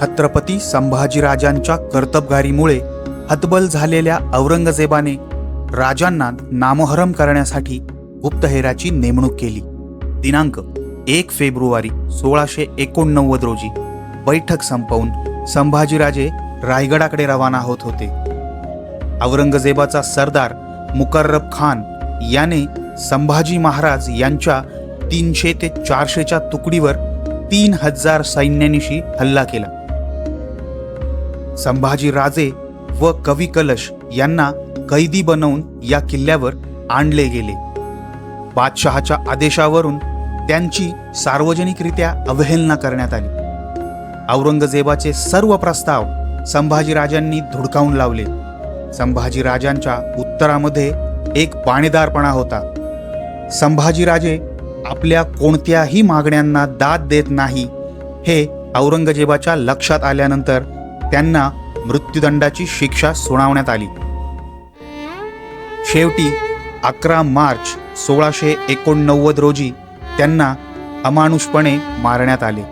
छत्रपती संभाजीराजांच्या कर्तबगारीमुळे हतबल झालेल्या औरंगजेबाने राजांना नामोहरम करण्यासाठी गुप्तहेराची नेमणूक केली. दिनांक एक फेब्रुवारी सोळाशे एकोणनव्वद रोजी बैठक संपवून संभाजीराजे रायगडाकडे रवाना होत होते. औरंगजेबाचा सरदार मुकर्रब खान याने संभाजी महाराज यांच्या तीनशे ते चारशेच्या तुकडीवर तीन हजार सैन्यानिशी हल्ला केला. संभाजी राजे व कवी कलश यांना कैदी बनवून या किल्ल्यावर आणले गेले. बादशहाच्या आदेशावरून त्यांची सार्वजनिकरित्या अवहेलना करण्यात आली. औरंगजेबाचे सर्व प्रस्ताव संभाजीराजांनी धुडकावून लावले. संभाजीराजांच्या उत्तरामध्ये एक पाणीदारपणा होता. संभाजीराजे आपल्या कोणत्याही मागण्यांना दाद देत नाही हे औरंगजेबाच्या लक्षात आल्यानंतर त्यांना मृत्यूदंडाची शिक्षा सुनावण्यात आली. शेवटी अकरा मार्च सोळाशे एकोणनव्वद रोजी त्यांना अमानुषपणे मारण्यात आले.